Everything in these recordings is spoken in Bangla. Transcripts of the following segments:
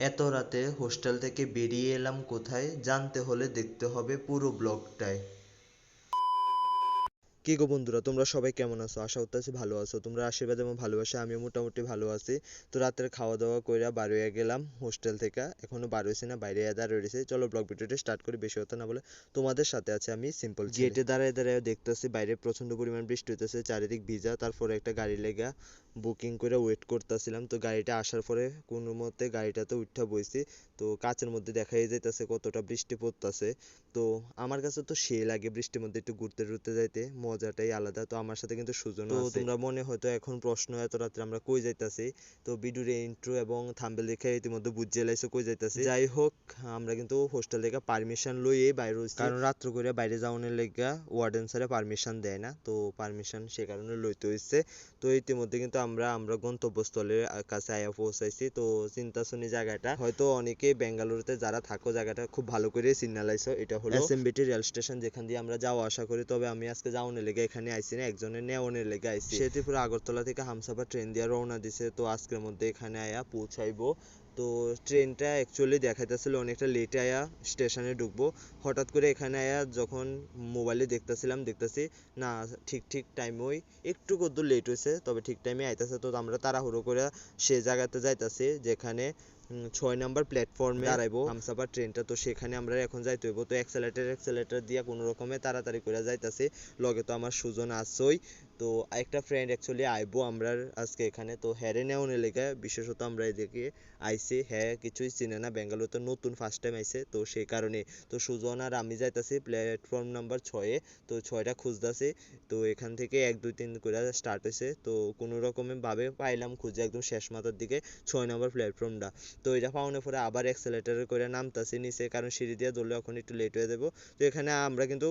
এত রাতে হোস্টেল থেকে বেরিয়ে এলাম কোথায়? জানতে হলে দেখতে হবে পুরো ব্লগটায়। কি গো বন্ধুরা, তোমরা সবাই কেমন আছো? আশা করতেছি ভালো আছো। তোমরা আশীর্বাদ এবং ভালোবাসা, আমিও মোটামুটি ভালো আছি। তো রাতের খাওয়া দাওয়া কইরা বার গেলাম হোস্টেল থেকে। এখনও বার হইছি না, বাইরে দাঁড়িয়ে রয়েছে চলো ব্লগ ভিডিওটা স্টার্ট করি, বেশি কথা না বলে। তোমাদের সাথে আছে আমি সিম্পল গেটে দাঁড়ায় দাঁড়ায় দেখতেছি, বাইরে প্রচণ্ড পরিমাণ বৃষ্টি হইতেছে, চারিদিক ভিজা। তারপরে একটা গাড়ি লেগা বুকিং করে ওয়েট করতেছিলাম। তো গাড়িটা আসার পরে কোনো মতে গাড়িটাতে উঠা বইছি। তো কাচের মধ্যে দেখাই যাইতেছে কতটা বৃষ্টি পড়তেছে। তো আমার কাছে তো সেই লাগে বৃষ্টির মধ্যে একটু ঘুরতে টুরতে যাইতে মজাটাই আলাদা। তো আমার সাথে কিন্তু সুজন তো তোমরা মনে হয়তো এখন প্রশ্ন এত রাত্রে আমরা কই যাইতাছি? তো ভিডিওর ইন্ট্রো এবং থাম্বেল দেখে ইতিমধ্যে বুঝে লাইছো কই যাইতাছি? যাই হোক আমরা কিন্তু হোস্টেল থেকে পারমিশন লইয়ে বাইরে হইছি। কারণ রাত্র করে বাইরে যাওয়ানোর লেগা ওয়ার্ডেন স্যারে পারমিশন দেয় না। তো পারমিশন সে কারণে লইতে হইছে। তো ইতিমধ্যে কিন্তু আমরা আমরা গন্তব্যস্থলের কাছে আয়া পৌঁছাইছি। তো চিন্তাশনি জায়গাটা হয়তো অনেকে বেঙ্গালুরুতে যারা থাকো জায়গাটা খুব ভালো করে চিনালাইছো এটা হলো এসএমবিটি রেল স্টেশন যেখান দিয়ে আমরা যাওয়া আসা করি। তবে আমি আজকে যাওয়ানোর লেগে এখানে আইছি না, একজনের নেওয়ানোর লেগে আইছি সে ত্রিপুরা আগরতলা থেকে হামসাফার ট্রেন দিয়ে রওনা দিছে, তো আজকের মধ্যে এখানে আয়া পৌঁছাইবো। তো ট্রেনটা অ্যাকচুয়ালি দেখাইতেছিল, অনেকটা লেটে আয়া স্টেশনে ঢুকবো। হঠাৎ করে এখানে আয়া যখন মোবাইলে দেখতেছিলাম, দেখতেছি, না, ঠিক ঠিক টাইম ওই, একটু কদ্দূর লেট হয়েছে তবে ঠিক টাইমে আইতেছে। তো আমরা তাড়াহুড়ো করে সে জায়গাতে যাইতাছি, যেখানে ছয় নাম্বার প্ল্যাটফর্মে দাঁড়াইবো। হামসাফার ট্রেনটা তো সেখানে আমরা এখন যাইতে হইব। তো অ্যাক্সেলেটার অ্যাক্সেলেটার দিয়া কোনো রকমে তাড়াতাড়ি করে যাইতাছি। লগে তো আমার সুজন আসছই তো একটা ফ্রেন্ড অ্যাকচুয়ালি আইবো আমরা আজকে এখানে। তো হ্যারে নেওয়ার লেগে বিশেষত আমরা এদিকে আইছি হ্যাঁ কিছুই চিনে না। বেঙ্গালুরুতে নতুন ফার্স্ট টাইম আইছে তো সেই কারণে তো সুজন আর আমি যাইতাছি প্ল্যাটফর্ম নাম্বার ছয়ে তো ছয়টা খুঁজতাছি। তো এখান থেকে এক, দুই, তিন করে স্টার্ট হয়েছে তো কোনো ভাবে পাইলাম খুঁজে একদম শেষ মাথার দিকে ছয় নম্বর প্ল্যাটফর্মটা তো এটা পাওয়ানোর পরে আবার অ্যাক্সেলেটারে করে নামতাছি নিচে। কারণ সিঁড়ি দিয়ে ধরলে এখন একটু লেট হয়ে যাব। তো এখানে আমরা কিন্তু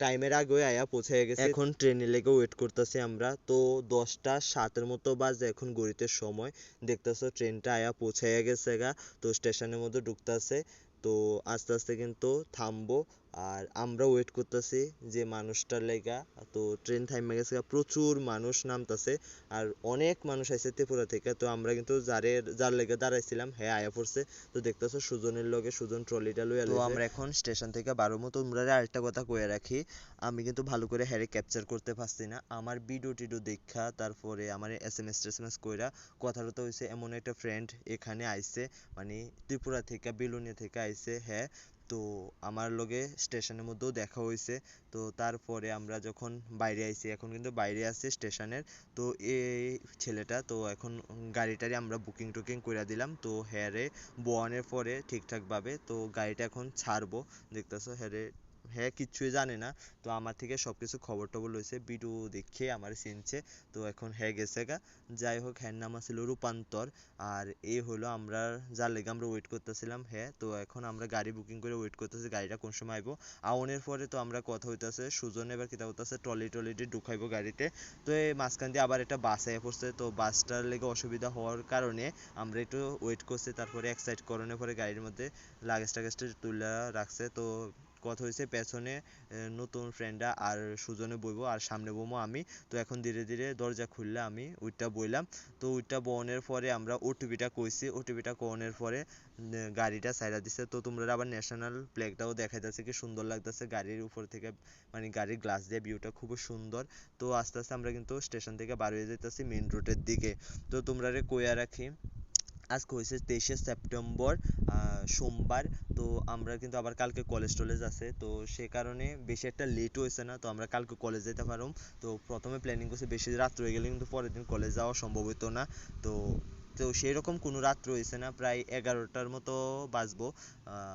টাইমের আগে আয়া পৌঁছে গেছে। এখন ট্রেনে লেগে ওয়েট করতেছি আমরা। তো দশটা সাতের মতো বাজে এখন গড়িতে সময়। দেখতেছো ট্রেনটা আয়া পৌঁছে গেছে গা। তো স্টেশনের মধ্যে ঢুকতেছে। তো আস্তে আস্তে কিন্তু থামবো। আর আমরা ওয়েট করতেছি যে মানুষটার লেগা তো ট্রেন থাইমা গেছে প্রচুর মানুষ নামতাছে আর অনেক মানুষ আইছে ত্রিপুরা থেকে তো আমরা কিন্তু যারে যার লেগে দাঁড়াইছিলাম হ্যাঁ আয়া পড়ছে। তো দেখতেছো সুজনের লগে সুজন ট্রলিটা লইয়া তো আমরা এখন স্টেশন থেকে বারো বারোমো তোমরা আরেকটা কথা কয়ে রাখি আমি কিন্তু ভালো করে হ্যারে ক্যাপচার করতে পারছি না। আমার ভিডিও টিডিও দেখা তারপরে আমার এস এম এস টেস এম এস কইরা কথাটা তো হয়েছে এমন একটা ফ্রেন্ড এখানে আইছে মানে ত্রিপুরা থেকে বিলুনিয়া থেকে আইছে হ্যাঁ। তো আমার লগে স্টেশনের মধ্যেও দেখা হয়েছে। তো তারপরে আমরা যখন বাইরে আইছি, এখন কিন্তু বাইরে আছি স্টেশনের তো এই ছেলেটা, তো এখন গাড়ি আমরা বুকিং টুকিং করে দিলাম। তো হ্যারে বোয়ানের পরে ঠিকঠাকভাবে, তো গাড়িটা এখন ছাড়বো। দেখতেছো হ্যারে হ্যাঁ কিচ্ছুই জানে না। তো আমার থেকে সব কিছু খবর টবর লইছে ভিডিও দেখে আমার চিনছে। তো এখন হ্যাঁ গেছে গা। যাই হোক হ্যার নাম ছিল রূপান্তর। আর এই হলো আমরা যার লেগে আমরা ওয়েট করতেছিলাম হ্যাঁ। তো এখন আমরা গাড়ি বুকিং করে ওয়েট করতেছি, গাড়িটা কোন সময় আইবো। আউনের পরে তো আমরা কথা হইতাছে, সুজন এবার কিতা হইতাছে ট্রলি টলি দিয়ে ঢুকাইবো গাড়িতে। তো এই মাঝখান দিয়ে আবার একটা বাস আইয়া পড়ছে, তো বাসটার লেগে অসুবিধা হওয়ার কারণে আমরা একটু ওয়েট করছি, তারপরে এক সাইড করানোর পরে গাড়ির মধ্যে লাগেজ টাগেজটা তুলে রাখছে। তো কথা হয়েছে, পেছনে নতুন ফ্রেন্ডরা আর সুজনে বইবো আর সামনে বমো আমি। তো এখন ধীরে ধীরে দরজা খুললে আমি উইটটা বইলাম। তো উইটটা বনের পরে আমরা ওটিপিটা কইছি। ওটিপিটা কনের পরে গাড়িটা সাইডা দিছে। তো তোমরা আবার ন্যাশনাল ফ্ল্যাগটাও দেখাইতেছে কি সুন্দর লাগতেছে। গাড়ির উপর থেকে মানে গাড়ির গ্লাস দিয়ে ভিউটা খুব সুন্দর। তো আস্তে আস্তে আমরা কিন্তু স্টেশন থেকে বার হয়ে যাইতেছি মেন রোডের দিকে। তো তোমরা রে কইয়া রাখি আজকে হয়েছে তেইশে সেপ্টেম্বর সোমবার। তো আমরা কিন্তু আবার কালকে কলেজ টলেজ আছে। তো সে কারণে বেশি একটা লেট হয়েছে না। তো আমরা কালকে কলেজ যেতে পারুম। তো প্রথমে প্ল্যানিং করছি বেশি রাত্র হয়ে গেলে কিন্তু পরের দিন কলেজ যাওয়া সম্ভব হতো না। তো তো সেরকম কোনো রাত্র হয়েছে না। প্রায় এগারোটার মতো বাজবো।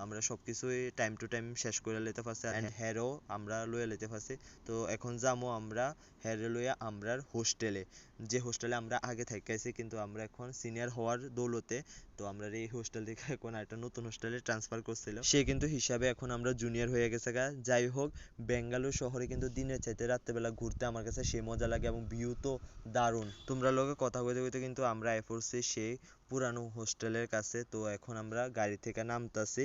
আমরা সব কিছুই টাইম টু টাইম শেষ করে লইতে পারছি। অ্যান্ড হ্যারও আমরা লইয়া লইতে পারছি। তো এখন যাব আমরা, হ্যারে লইয়া আমরার হোস্টেলে যে হোস্টেলে আমরা আগে থাকাইছি কিন্তু আমরা এখন সিনিয়র হওয়ার দৌলতে, তো আমরা এই হোস্টেল থেকে এখন একটা নতুন হোস্টেলে ট্রান্সফার করছিল। সে কিন্তু হিসাবে এখন আমরা জুনিয়র হয়ে গেছে গা। যাই হোক, বেঙ্গালুরু শহরে কিন্তু দিনের চাইতে রাত্রেবেলা ঘুরতে আমার কাছে সে মজা লাগে এবং ভিউ তো দারুণ। তোমরা লোকে কথা কইতে কইতে কিন্তু আমরা এ পড়ছি সেই পুরানো হোস্টেলের কাছে, তো এখন আমরা গাড়ি থেকে নামতাছি,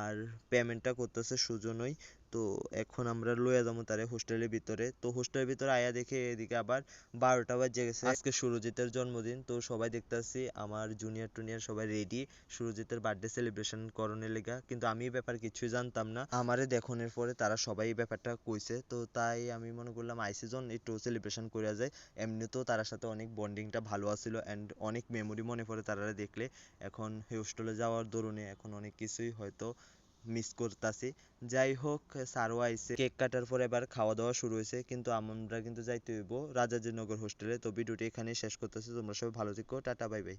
আর পেমেন্টটা করতেছে সুজনই। তো এখন আমরা লইয়া যাব তারে হোস্টেলের ভিতরে। তো হোস্টেলের ভিতরে আয়া দেখে এদিকে আবার বারোটা বাজে গেছে। আজকে সুরজিতের জন্মদিন, তো সবাই দেখতাছি আমার জুনিয়র টুনিয়র সবাই রেডি সুরজিতের বার্থডে সেলিব্রেশন করণের লেগা। কিন্তু আমি এই ব্যাপার কিছুই জানতাম না। আমারে দেখনের পরে তারা সবাই এই ব্যাপারটা কইছে। তো তাই আমি মনে করলাম আইসিজন একটু সেলিব্রেশন করা যায়। এমনিতেও তার সাথে অনেক বন্ডিংটা ভালো আছিল অ্যান্ড অনেক মেমোরি মনে পড়ে তারা দেখলে। এখন হোস্টেলে যাওয়ার দরুনে এখন অনেক কিছুই হয়তো মিস করতাছি। যাই হোক স্যারও আইসে কেক কাটার পর এবার খাওয়া দাওয়া শুরু হয়েছে, কিন্তু আমরা কিন্তু যাইতে হইব রাজাজিনগর হোস্টেলে তো ভিডিওটি এখানেই শেষ করতেছি। তোমরা সবাই ভালো থেকো। Tata, bye bye.